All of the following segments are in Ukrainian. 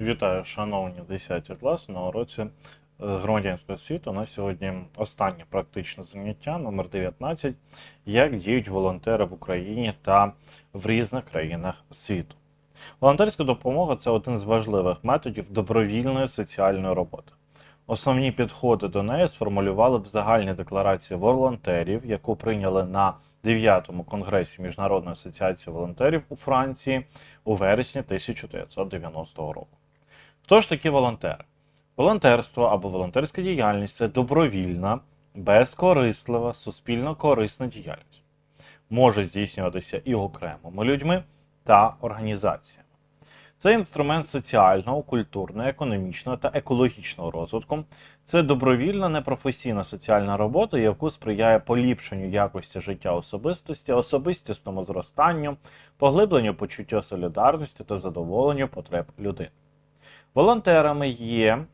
Вітаю, шановні 10 клас на уроці е, громадянського світу. На сьогодні останнє практичне заняття номер 19 Як діють волонтери в Україні та в різних країнах світу. Волонтерська допомога це один з важливих методів добровільної соціальної роботи. Основні підходи до неї сформулювали в загальній декларації волонтерів, яку прийняли на 9-му конгресі Міжнародної асоціації волонтерів у Франції у вересні 1990 року. Хто ж такі волонтери? Волонтерство або волонтерська діяльність це добровільна, безкорислива, суспільно корисна діяльність. Може здійснюватися і окремими людьми та організаціями. Це інструмент соціального, культурного, економічного та екологічного розвитку. Це добровільна непрофесійна соціальна робота, яку сприяє поліпшенню якості життя особистості, особистісному зростанню, поглибленню почуття солідарності та задоволенню потреб людини. Волонтерами є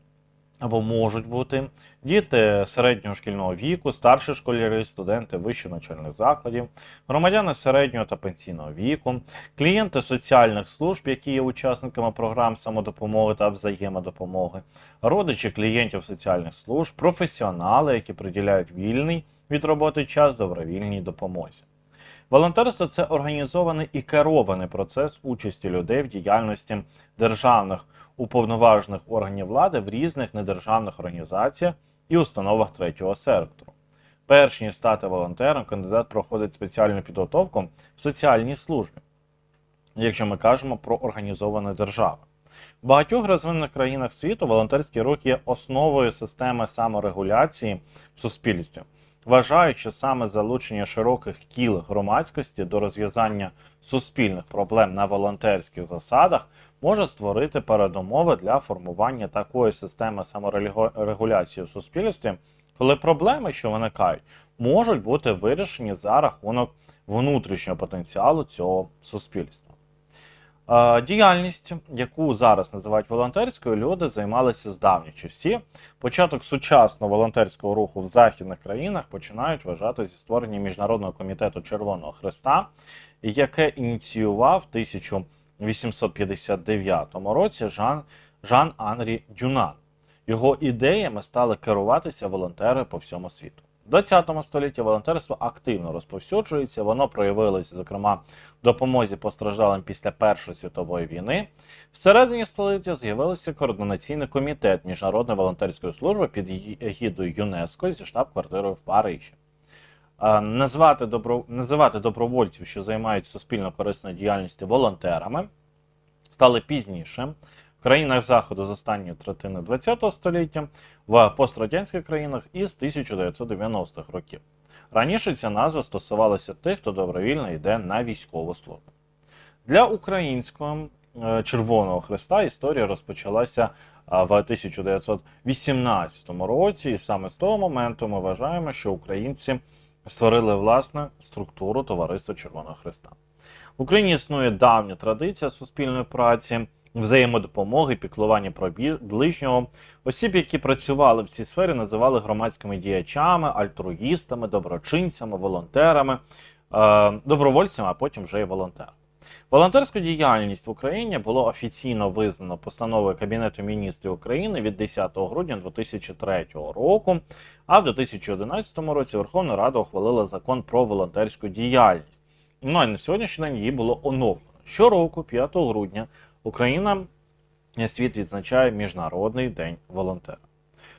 або можуть бути діти середнього шкільного віку, старші школярі, студенти вищих навчальних закладів, громадяни середнього та пенсійного віку, клієнти соціальних служб, які є учасниками програм самодопомоги та взаємодопомоги, родичі клієнтів соціальних служб, професіонали, які приділяють вільний від роботи час добровільній допомозі. Волонтерство це організований і керований процес участі людей в діяльності державних уповноважених органів влади в різних недержавних організаціях і установах третього сектору. Перш ніж стати волонтером, кандидат проходить спеціальну підготовку в соціальній службі, якщо ми кажемо про організовані держави. В багатьох розвинених країнах світу волонтерський рух є основою системи саморегуляції в суспільстві, вважаючи саме залучення широких кіл громадськості до розв'язання суспільних проблем на волонтерських засадах може створити передумови для формування такої системи саморегуляції в суспільстві, коли проблеми, що виникають, можуть бути вирішені за рахунок внутрішнього потенціалу цього суспільства. Діяльність, яку зараз називають волонтерською, люди займалися з давніх часів. Початок сучасного волонтерського руху в західних країнах починають вважати зі створення Міжнародного комітету Червоного Христа, яке ініціював 1859 році Жан Жан Анрі Дюнан. Його ідеями стали керуватися волонтери по всьому світу. В 20 столітті волонтерство активно розповсюджується, воно проявилося, зокрема, в допомозі постраждалим після Першої світової війни. Всередині століття з'явився координаційний комітет Міжнародної волонтерської служби під егідою ЮНЕСКО зі штаб-квартирою в Парижі. Назвати добро... Називати добровольців, що займаються суспільно корисною діяльністю волонтерами, стали пізніше країнах Заходу з останньої третини ХХ століття, в пострадянських країнах із 1990-х років. Раніше ця назва стосувалася тих, хто добровільно йде на військову службу. Для українського е, Червоного Христа історія розпочалася в 1918 році, і саме з того моменту ми вважаємо, що українці створили власну структуру Товариства Червоного Христа. В Україні існує давня традиція суспільної праці, взаємодопомоги, піклування про ближнього. Осіб, які працювали в цій сфері, називали громадськими діячами, альтруїстами, доброчинцями, волонтерами, е, добровольцями, а потім вже і волонтерами. Волонтерську діяльність в Україні було офіційно визнано постановою Кабінету міністрів України від 10 грудня 2003 року. А в 2011 році Верховна Рада ухвалила закон про волонтерську діяльність. Ну а на сьогоднішній день її було оновлено. Щороку, 5 грудня, Україна світ відзначає Міжнародний день волонтера.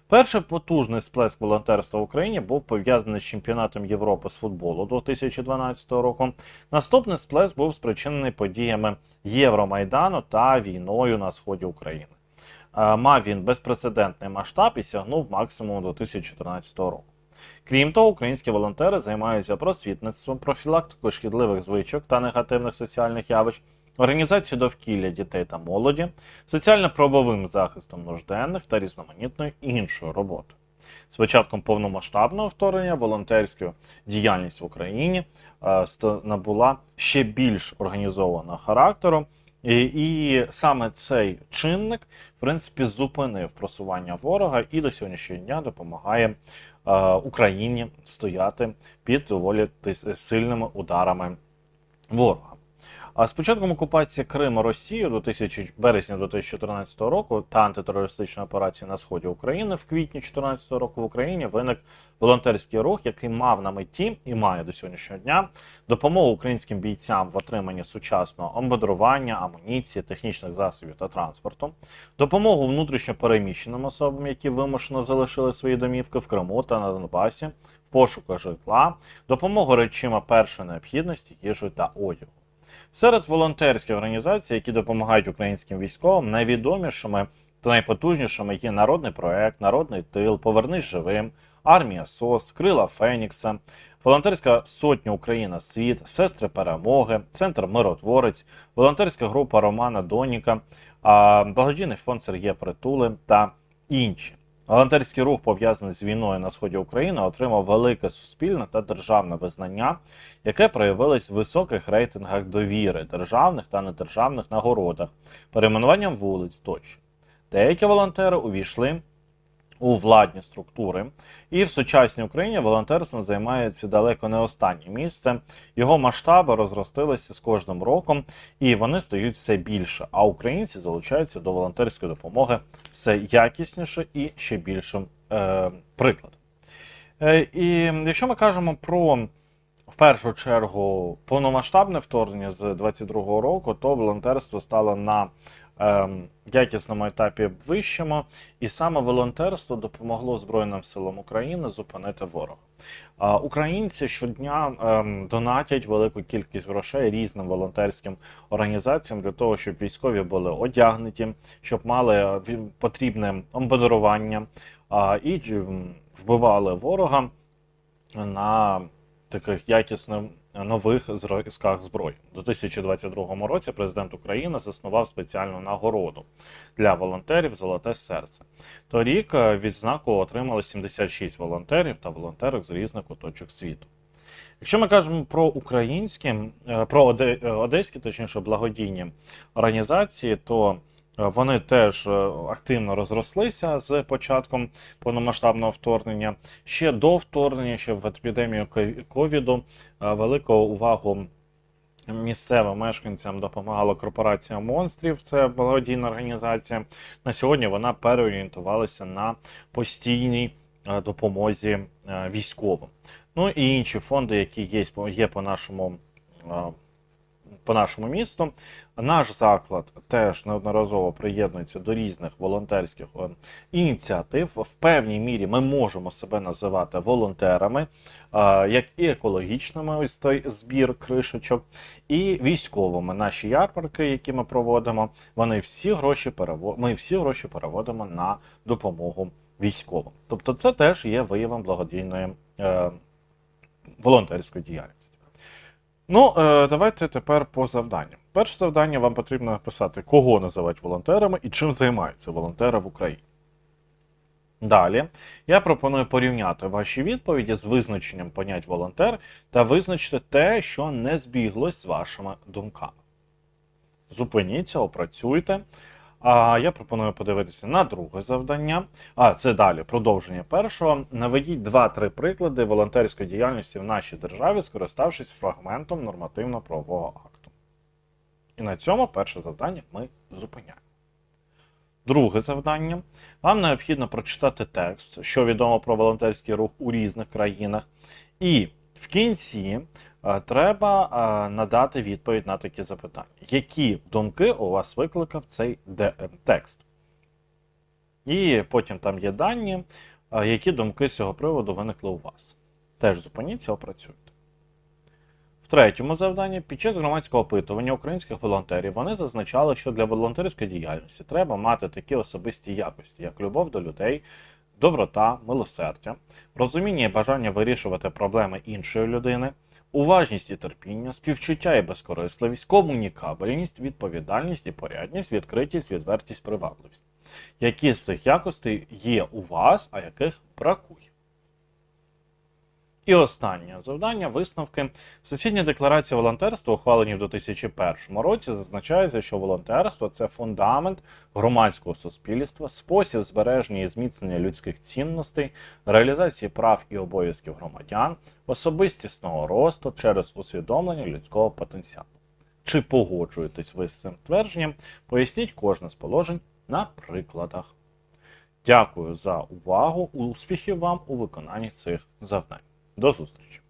Перший потужний сплеск волонтерства в Україні був пов'язаний з чемпіонатом Європи з футболу 2012 року. Наступний сплеск був спричинений подіями Євромайдану та війною на сході України. Мав він безпрецедентний масштаб і сягнув максимуму 2014 року. Крім того, українські волонтери займаються просвітництвом, профілактикою шкідливих звичок та негативних соціальних явищ організацію довкілля дітей та молоді, соціально-правовим захистом нужденних та різноманітною іншою роботою. З початком повномасштабного вторгнення волонтерська діяльність в Україні е, набула ще більш організованого характеру. І, саме цей чинник, в принципі, зупинив просування ворога і до сьогоднішнього дня допомагає е, Україні стояти під доволі сильними ударами ворога. А з початком окупації Криму Росією 2000, березня 2014 року та антитерористичної операції на сході України в квітні 2014 року в Україні виник волонтерський рух, який мав на меті і має до сьогоднішнього дня допомогу українським бійцям в отриманні сучасного обмудрування, амуніції, технічних засобів та транспорту, допомогу внутрішньо переміщеним особам, які вимушено залишили свої домівки в Криму та на Донбасі, в пошуках житла, допомогу речима першої необхідності, їжею та одягу. Серед волонтерських організацій, які допомагають українським військовим, найвідомішими та найпотужнішими є народний проект, народний тил, Повернись живим, армія СОС, Крила Фенікса, волонтерська сотня Україна Світ, Сестри Перемоги, Центр Миротворець, волонтерська група Романа Доніка, благодійний фонд Сергія Притули та інші. Волонтерський рух, пов'язаний з війною на сході України, отримав велике суспільне та державне визнання, яке проявилось в високих рейтингах довіри, державних та недержавних нагородах, перейменуванням вулиць тощо. Деякі волонтери увійшли у владні структури, і в сучасній Україні волонтерством займається далеко не останнє місце. Його масштаби розростилися з кожним роком, і вони стають все більше. А українці залучаються до волонтерської допомоги все якісніше і ще більшим е, прикладом. Е, і якщо ми кажемо про в першу чергу повномасштабне вторгнення з 22-го року, то волонтерство стало на якісному етапі вищому, і саме волонтерство допомогло Збройним силам України зупинити ворога. Українці щодня ем, донатять велику кількість грошей різним волонтерським організаціям для того, щоб військові були одягнуті, щоб мали е, потрібне обмундирування і вбивали ворога на таких якісних нових зразках зброї. У 2022 році президент України заснував спеціальну нагороду для волонтерів Золоте серце. Торік е, відзнаку отримали 76 волонтерів та волонтерок з різних куточок світу. Якщо ми кажемо про українські, е, про е, одеські, точніше, благодійні організації, то вони теж е, активно розрослися з початком повномасштабного вторгнення. Ще до вторгнення, ще в епідемію ковіду, е, велику увагу місцевим мешканцям допомагала корпорація монстрів. Це благодійна організація. На сьогодні вона переорієнтувалася на постійній е, допомозі е, військовим. Ну і інші фонди, які є, є по нашому. По нашому місту наш заклад теж неодноразово приєднується до різних волонтерських е, ініціатив. В певній мірі ми можемо себе називати волонтерами, е, як і екологічними, ось той збір кришечок, і військовими. Наші ярмарки, які ми проводимо, вони всі гроші перево... ми всі гроші переводимо на допомогу військовим. Тобто, це теж є виявом благодійної е, волонтерської діяльності. Ну, е, давайте тепер по завданням. Перше завдання вам потрібно написати, кого називають волонтерами і чим займаються волонтери в Україні. Далі я пропоную порівняти ваші відповіді з визначенням понять волонтер та визначити те, що не збіглось з вашими думками. Зупиніться, опрацюйте. А я пропоную подивитися на друге завдання. А це далі продовження першого. Наведіть 2-3 приклади волонтерської діяльності в нашій державі, скориставшись фрагментом нормативно-правового акту. І на цьому перше завдання ми зупиняємо. Друге завдання. Вам необхідно прочитати текст, що відомо про волонтерський рух у різних країнах. І в кінці е, треба е, надати відповідь на такі запитання. Які думки у вас викликав цей е, текст? І потім там є дані, які думки з цього приводу виникли у вас. Теж зупиніться, опрацюйте. В третьому завданні під час громадського опитування українських волонтерів вони зазначали, що для волонтерської діяльності треба мати такі особисті якості, як любов до людей, доброта, милосердя, розуміння і бажання вирішувати проблеми іншої людини, уважність і терпіння, співчуття і безкорисливість, комунікабельність, відповідальність і порядність, відкритість, відвертість, привабливість. Які з цих якостей є у вас, а яких бракує? І останнє завдання висновки. В декларації волонтерства, ухвалені в 2001 році, зазначається, що волонтерство це фундамент громадського суспільства, спосіб збереження і зміцнення людських цінностей, реалізації прав і обов'язків громадян, особистісного росту через усвідомлення людського потенціалу. Чи погоджуєтесь ви з цим твердженням? Поясніть кожне з положень на прикладах. Дякую за увагу. Успіхів вам у виконанні цих завдань. До зустрічі!